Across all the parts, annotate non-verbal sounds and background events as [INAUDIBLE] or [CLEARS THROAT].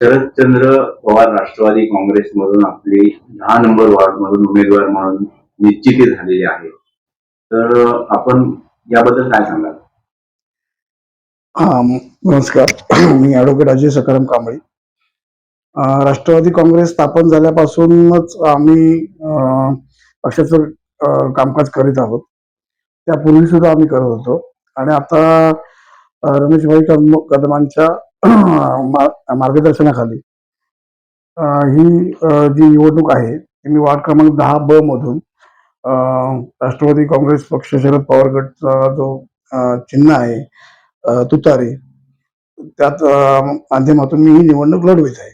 शरदचंद्र पवार राष्ट्रवादी काँग्रेसमधून आपली दहा नंबर वॉर्ड मधून उमेदवार म्हणून निश्चिती झालेली आहे. तर आपण याबद्दल काय सांगाल? नमस्कार. [CLEARS THROAT] मी ॲडव्होकेट अजय सकाराम कांबळे. राष्ट्रवादी काँग्रेस स्थापन झाल्यापासूनच आम्ही अं, पक्षाचं कामकाज करीत आहोत. त्यापूर्वी सुद्धा आम्ही करत होतो. आणि आता रमेशभाई कदम कदमांच्या मार्गदर्शनाखाली. ही जी निवडणूक आहे ती मी वार्ड क्रमांक दहा ब मधून राष्ट्रवादी काँग्रेस पक्ष शरद पवार गटचा जो चिन्ह आहे तुतारी त्यात माध्यमातून मी ही निवडणूक लढवित आहे.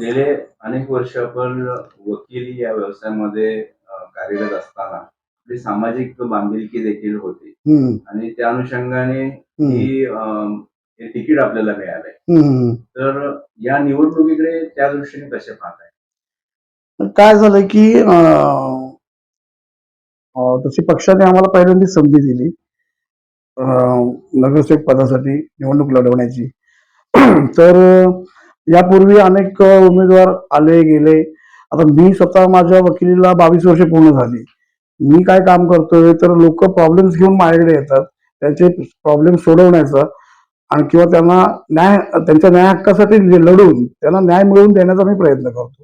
गेले अनेक वर्ष आपण वकिली या व्यवसायामध्ये कार्यरत असताना आपली सामाजिक बांधिलकी देखील होती. आणि त्या अनुषंगाने ही हे तिकीट आपल्याला मिळालंय. तर या निवडणुकीकडे त्या दृष्टीने कसे पाहताय? काय झालं की तशी पक्षाने आम्हाला पहिल्यांदा संधी दिली. नगरसेवक पदासाठी निवडणूक लढवण्याची. [CLEARS THROAT] तर यापूर्वी अनेक उमेदवार आले गेले. आता मी स्वतः माझ्या वकिलीला बावीस वर्ष पूर्ण झाली. मी काय काम करतोय तर लोक प्रॉब्लेम्स घेऊन माझ्याकडे येतात. त्यांचे प्रॉब्लेम सोडवण्याचा. आणि किंवा त्यांना न्याय त्यांच्या न्याय हक्कासाठी लढून त्यांना न्याय मिळवून देण्याचा मी प्रयत्न करतो.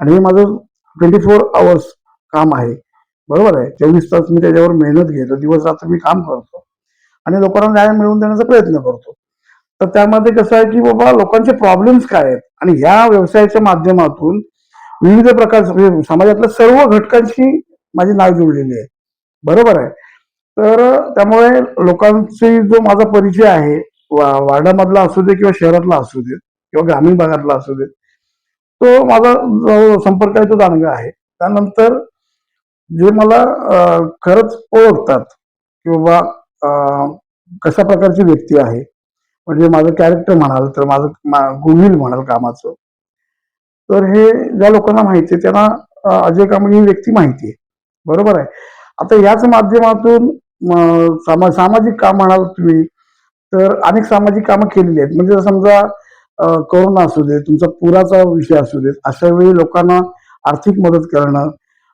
आणि हे माझं ट्वेंटी फोर आवर्स काम आहे. बरोबर आहे? चोवीस तास मी त्याच्यावर मेहनत घेतो. दिवस रात्र मी काम करतो. आणि लोकांना न्याय मिळवून देण्याचा प्रयत्न करतो. तर त्यामध्ये कसं आहे की बाबा लोकांचे प्रॉब्लेम्स काय आहेत? आणि ह्या व्यवसायाच्या माध्यमातून विविध प्रकारचे म्हणजे समाजातल्या सर्व घटकांशी माझी नाव जुळलेली आहे. बरोबर आहे? तर त्यामुळे लोकांची जो माझा परिचय आहे वार्डामधला असू दे किंवा शहरातला असू दे किंवा ग्रामीण भागातला असू दे. तो माझा जो संपर्क आहे तो दानगा आहे. त्यानंतर जे मला खरंच ओळखतात किंवा कशा प्रकारची व्यक्ती आहे म्हणजे माझं कॅरेक्टर म्हणाल तर माझं मा- गुणविल म्हणाल कामाचं. तर हे ज्या लोकांना माहिती आहे त्यांना अजय कांबळे ही व्यक्ती माहिती आहे. बरोबर आहे? आता याच माध्यमातून सामा सामाजिक काम म्हणाल तुम्ही तर अनेक सामाजिक कामं केलेली आहेत. म्हणजे समजा कोरोना असू दे तुमचा पुराचा विषय असू देत अशा वेळी लोकांना आर्थिक मदत करणं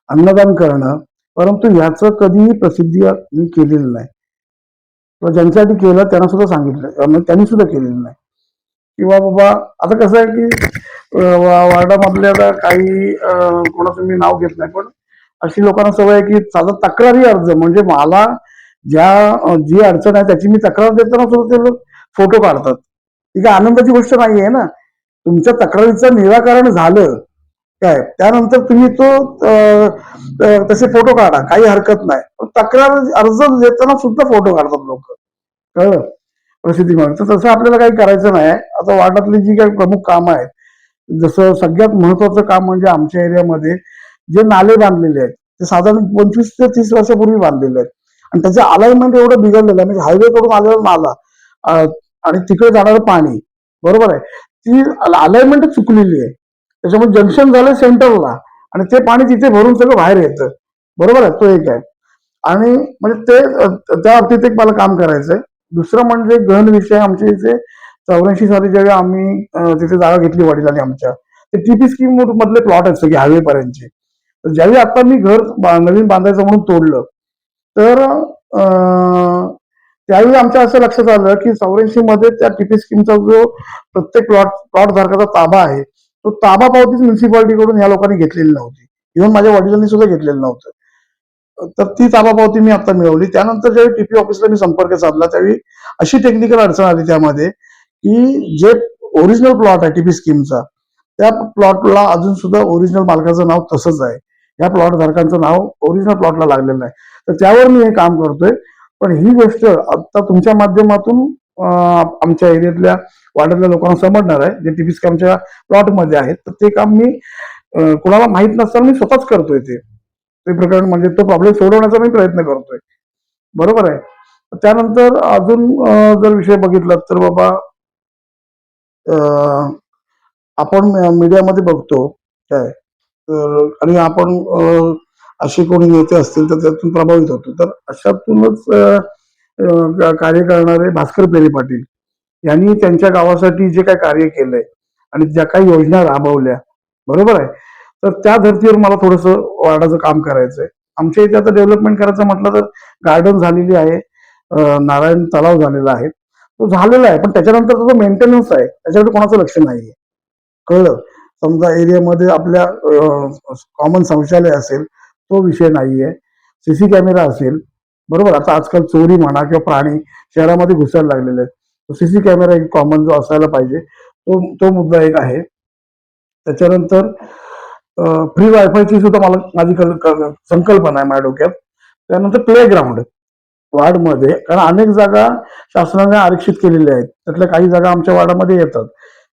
अन्नदान करणं परंतु ह्याचं कधीही प्रसिद्धी मी केलेली नाही. किंवा ज्यांच्यासाठी केलं त्यांना सुद्धा सांगितलं म्हणजे त्यांनी सुद्धा केलेलं नाही. किंवा बाबा आता कसं आहे की अं, वार्डामधल्या आता काही कोणाचं मी नाव घेत नाही पण अशी लोकांना सवय आहे की साधा तक्रारी अर्ज म्हणजे मला ज्या जी अडचण आहे त्याची मी तक्रार देताना सुद्धा ते लोक फोटो काढतात. ही काय आनंदाची गोष्ट नाही आहे ना. तुमच्या तक्रारीचं निराकरण झालं काय? त्यानंतर तुम्ही तो तसे फोटो काढा काही हरकत नाही. तक्रार अर्ज देताना सुद्धा फोटो काढतात लोक. कळलं? प्रसिद्धी म्हणून. तर तसं आपल्याला काही करायचं नाही. आता वार्डातली जी काही प्रमुख कामं आहेत जसं सगळ्यात महत्वाचं काम म्हणजे आमच्या एरियामध्ये जे नाले बांधलेले आहेत ते साधारण पंचवीस ते तीस वर्षापूर्वी बांधलेले आहेत. आणि त्याचं अलाइनमेंट एवढं बिघडलेलं आहे. म्हणजे हायवे कडून आलेला नाला आणि तिकडे जाणारं पाणी. बरोबर आहे? ती अलाइनमेंट चुकलेली आहे. त्याच्यामुळे जंक्शन झालं सेंटरला आणि ते पाणी तिथे भरून सगळं बाहेर येतं. बरोबर आहे? तो एक आहे. आणि म्हणजे ते त्या बाबतीत एक मला काम करायचंय. दुसरं म्हणजे गहन विषय आमच्या इथे चौऱ्याऐंशी साली ज्यावेळी आम्ही तिथे जागा घेतली वडिलांनी आमच्या. ते टीपी स्कीम मधले प्लॉट आहेत सगळे हायवे पर्यंतचे. ज्यावेळी आता मी घर नवीन बांधायचं म्हणून तोडलं तर त्यावेळी आमच्या असं लक्षात आलं की चौऱ्याऐंशी मध्ये त्या टीपी स्कीमचा जो प्रत्येक प्लॉट प्लॉट धारकाचा ताबा आहे तो ताबा पावतीच म्युन्सिपालिटीकडून या लोकांनी घेतलेली नव्हती. इव्हन माझ्या वडिलांनी सुद्धा घेतलेलं नव्हतं. तर ती ताबा पावती मी आता मिळवली. त्यानंतर ज्यावेळी टीपी ऑफिसला मी संपर्क साधला त्यावेळी अशी टेक्निकल अडचण आली त्यामध्ये की जे ओरिजिनल प्लॉट आहे टीपी स्कीमचा त्या प्लॉटला अजून सुद्धा ओरिजिनल मालकाचं नाव तसंच आहे. या प्लॉट धारकांचं नाव ओरिजिनल प्लॉटला लागलेलं आहे तर त्यावर मी हे काम करतोय. पण ही गोष्ट आता तुमच्या माध्यमातून आमच्या एरियातल्या वाड्यातल्या लोकांना समजणार आहे. जे टीपी स्कीमच्या प्लॉटमध्ये आहेत तर ते काम मी कुणाला कोणाला माहीत नसताना मी स्वतःच करतोय ते. ते प्रकरण म्हणजे तो प्रॉब्लेम सोडवण्याचा मी प्रयत्न करतोय. बरोबर आहे? त्यानंतर अजून जर विषय बघितला तर बाबा आपण मीडियामध्ये बघतो. काय? तर आणि आपण असे कोणी नेते असतील तर त्यातून प्रभावित होतो. तर अशातूनच कार्य करणारे भास्कर पेरे पाटील यांनी त्यांच्या गावासाठी जे काय कार्य केलंय आणि ज्या काही योजना राबवल्या बरोबर आहे? तर त्या धर्तीवर मला थोडंसं वार्डाचं काम करायचंय. आमच्या इथे आता डेव्हलपमेंट करायचं म्हटलं तर गार्डन झालेली आहे नारायण तलाव झालेला आहे. तो झालेला आहे पण त्याच्यानंतर जो मेंटेनन्स आहे त्याच्याकडे कोणाचं लक्ष नाहीये. कळलं? समजा एरियामध्ये आपल्या कॉमन शौचालय असेल तो विषय नाहीये. सीसी कॅमेरा असेल बरोबर? आता आजकाल चोरी म्हणा किंवा प्राणी शहरामध्ये घुसायला लागलेले आहेत. सीसी कॅमेरा एक कॉमन जो असायला पाहिजे. तो तो मुद्दा एक आहे. त्याच्यानंतर फ्री वायफायची सुद्धा मला माझी कल- संकल्पना आहे माझ्या डोक्यात. त्यानंतर प्लेग्राऊंड वार्डमध्ये कारण अनेक जागा शासनाने आरक्षित केलेल्या आहेत. त्यातल्या काही जागा आमच्या वार्डामध्ये येतात.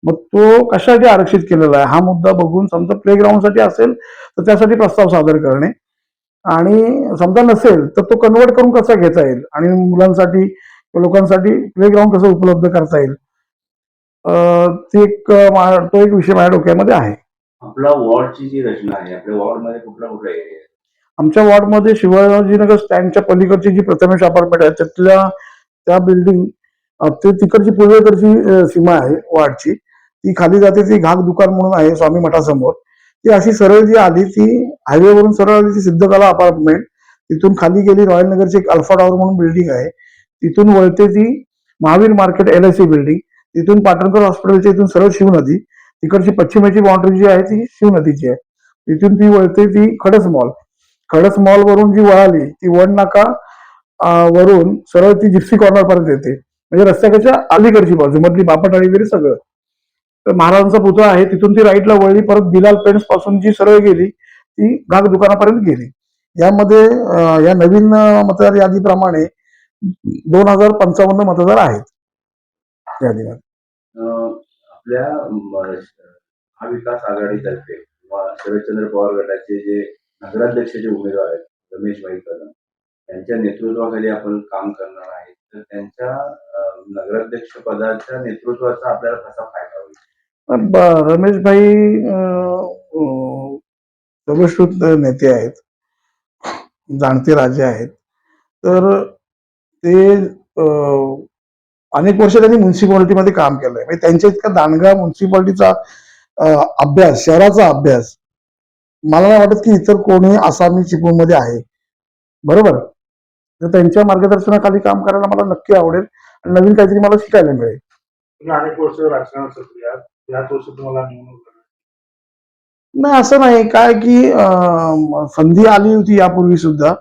मग तो कशासाठी आरक्षित केलेला आहे? हा मुद्दा बघून समजा प्लेग्राऊंडसाठी असेल तर त्यासाठी प्रस्ताव सादर करणे. आणि समजा नसेल तर तो कन्वर्ट करून कसा घेता येईल? आणि मुलांसाठी लोकांसाठी प्ले ग्राउंड कसं उपलब्ध करता येईल? ती एक तो एक विषय माझ्या डोक्यामध्ये आहे. आपला वॉर्डची जी रचना आहे आपल्या वॉर्डमध्ये कुठला कुठला एरिया आमच्या वॉर्डमध्ये शिवाजीनगर स्टँडच्या पलीकडची जी प्रथमेश अपार्टमेंट आहे त्यातल्या त्या बिल्डिंग ते तिकडची पूर्वेकडची सीमा आहे वॉर्डची. ती खाली जाते ती घाग दुकान म्हणून आहे स्वामी मठासमोर. ती अशी सरळ जी आली ती हायवेवरून सरळ आली ती सिद्धकला अपार्टमेंट तिथून खाली गेली रॉयल नगरची एक अल्फा टॉवर म्हणून बिल्डिंग आहे. तिथून वळते ती Mahavir market L I C building तिथून पाटणकर हॉस्पिटलच्या इथून सरळ शिवनदी तिकडची पश्चिमेची बाउंड्री जी आहे ती शिवनदीची आहे. तिथून ती वळते ती खडस मॉल खडस मॉल वरून जी वळाली ती वन नाका वरून सरळ ती जिप्सी कॉर्नर पर्यंत येते. म्हणजे रस्त्याच्या अलीकडची बाजू मधली बापट वगैरे सगळं. तर महाराजांचा पुतळा आहे तिथून ती राईटला वळली परत बिलाल पेंट्सपासून जी सरळ गेली ती घाग दुकानापर्यंत गेली. यामध्ये या नवीन मतदार यादीप्रमाणे दोन हजार पंचावन्न मतदार आहेत यादीमध्ये. आपल्या महाविकास आघाडीतर्फे किंवा शरदचंद्र पवार गटाचे जे नगराध्यक्षाचे उमेदवार आहेत रमेश भाई कदम त्यांच्या नेतृत्वाखाली आपण काम करणार आहे तर त्यांच्या नगराध्यक्ष पदाच्या नेतृत्वाचा आपल्याला कसा फायदा रमेशभाई सर्वश्रुत नेते आहेत. जाणते राजे आहेत. तर ते अनेक वर्ष त्यांनी म्युन्सिपालिटीमध्ये काम केलंय. म्हणजे त्यांच्या इतका दांडगा म्युन्सिपालिटीचा अभ्यास शहराचा अभ्यास मला नाही वाटत की इतर कोणी आसामी चिपळूणमध्ये आहे. बरोबर? तर त्यांच्या मार्गदर्शनाखाली काम करायला मला नक्की आवडेल आणि नवीन काहीतरी मला शिकायला मिळेल. अनेक वर्ष राजकारणात सक्रिय आहात. याच वर्षी तुम्हाला निवडणूक नाही असं नाही. काय की अं, संधी आली होती यापूर्वी सुद्धा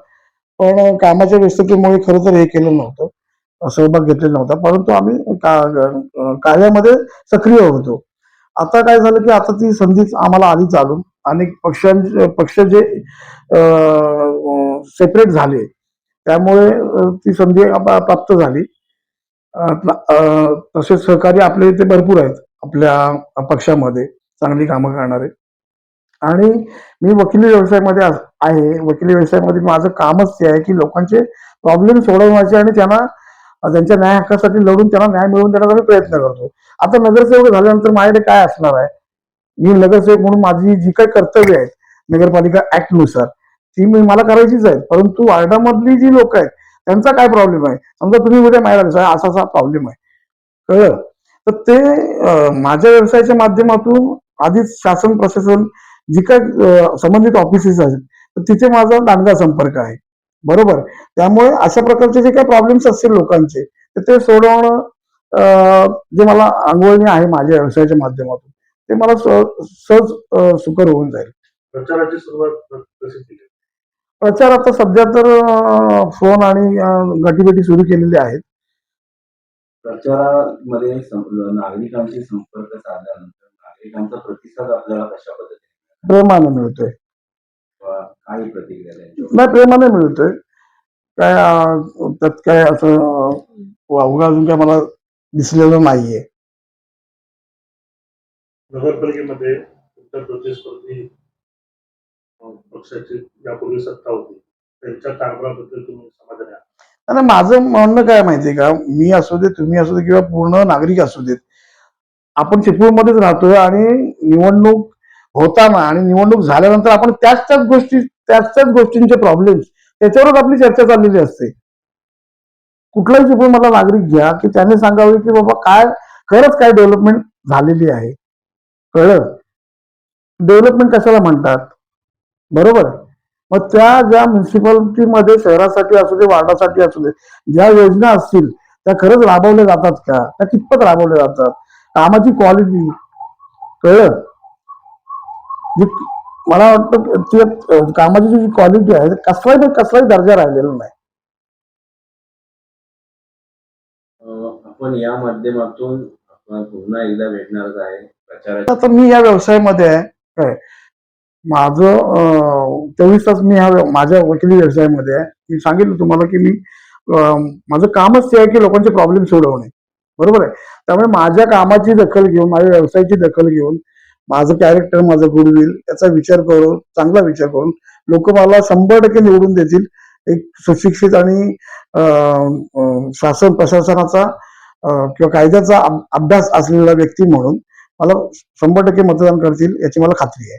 पण कामाच्या व्यस्ततेमुळे खरं तर हे केलं नव्हतं. सहभाग घेतलेला नव्हता. परंतु आम्ही का- अं, कार्यामध्ये सक्रिय होतो. आता काय झालं की आता ती संधी आम्हाला आली चालून. अनेक पक्षांचे पक्ष जे सेपरेट झाले त्यामुळे अं, ती संधी आप- प्राप्त झाली. अं, अं, तसेच सहकारी आपले इथे भरपूर आहेत. आपल्या पक्षामध्ये चांगली कामं करणारे. आणि मी वकिली व्यवसायामध्ये आहे. वकिली व्यवसायामध्ये माझं कामच ते आहे की लोकांचे प्रॉब्लेम सोडवण्याचे आणि त्यांना त्यांच्या न्याय हक्कासाठी लढून त्यांना न्याय मिळवून देण्याचा मी प्रयत्न करतो आता नगरसेवक झाल्यानंतर माझ्याकडे काय असणार आहे? मी नगरसेवक म्हणून माझी जी काही कर्तव्य आहेत नगरपालिका ऍक्टनुसार ती मी मला करायचीच आहे परंतु वार्डामधली जी लोक आहेत त्यांचा काय प्रॉब्लेम आहे? समजा तुम्ही उद्या माहिती असा असा प्रॉब्लेम आहे. कळलं? तर ते माझ्या व्यवसायाच्या माध्यमातून आधीच शासन प्रशासन जी काय संबंधित ऑफिसेस आहेत तर तिथे माझा दांडगा संपर्क आहे. बरोबर? त्यामुळे अशा प्रकारचे जे काही प्रॉब्लेम्स असतील लोकांचे तर ते सोडवणं जे मला अंगवळणी आहे माझ्या व्यवसायाच्या माध्यमातून ते मला सहज सुकर होऊन जाईल. प्रचाराची सुरुवात प्रचार आता सध्या तर फोन आणि गाठीभेटी सुरू केलेली आहेत. प्रचारामध्ये सं- नागरिकांशी संपर्क साधल्यानंतर नागरिकांचा प्रतिसाद आपल्याला कशा पद्धतीने प्रेमाने मिळतोय. किंवा काही प्रतिक्रिया नाही प्रेमाने मिळतोय. काय अं, त्यात काय असं अं, वावगं अजून काय मला दिसलेलं नाहीये. नगरपालिकेमध्ये उत्तर प्रतिस्पर्धी अं, पक्षाची यापूर्वी सत्ता होती त्यांच्या कारभाराबद्दल तुम्ही समाधानी आहात? आणि माझं म्हणणं काय माहितीये का? मी असू दे तुम्ही असू दे किंवा पूर्ण नागरिक असू देत आपण चिपळूणमध्येच राहतोय आणि निवडणूक होताना आणि निवडणूक झाल्यानंतर आपण त्याच त्याच गोष्टी त्याच त्याच गोष्टींचे प्रॉब्लेम्स त्याच्यावरच आपली चर्चा चाललेली असते. कुठलाही चिपळूण मला नागरिक घ्या की त्याने सांगावे की बाबा काय खरंच काय डेव्हलपमेंट झालेली आहे. कळलं? डेव्हलपमेंट कशाला म्हणतात? बरोबर? मग त्या ज्या म्युन्सिपालिटीमध्ये शहरासाठी असू दे वार्डासाठी असू दे ज्या योजना असतील त्या खरंच राबवल्या जातात का? त्या कितपत राबवल्या जातात? कामाची क्वालिटी कळलं? मला वाटतं ती कामाची जी क्वालिटी आहे कसलाही कसलाही दर्जा राहिलेला नाही. आपण या माध्यमातून पुन्हा एकदा भेटणारच आहे प्रचाराच्या आता मी या व्यवसायामध्ये आहे. काय? माझं चोवीस तास मी ह्या माझ्या वकिली व्यवसायामध्ये आहे. मी सांगितलं तुम्हाला की मी माझं कामच ते आहे की लोकांचे प्रॉब्लेम सोडवणे. बरोबर आहे? त्यामुळे माझ्या कामाची दखल घेऊन माझ्या व्यवसायाची दखल घेऊन माझं कॅरेक्टर माझं गुडविल याचा विचार करून चांगला विचार करून लोक मला शंभर टक्के निवडून देतील. एक सुशिक्षित आणि शासन प्रशासनाचा किंवा कायद्याचा अभ्यास असलेला व्यक्ती म्हणून मला शंभर टक्के मतदान करतील याची मला खात्री आहे.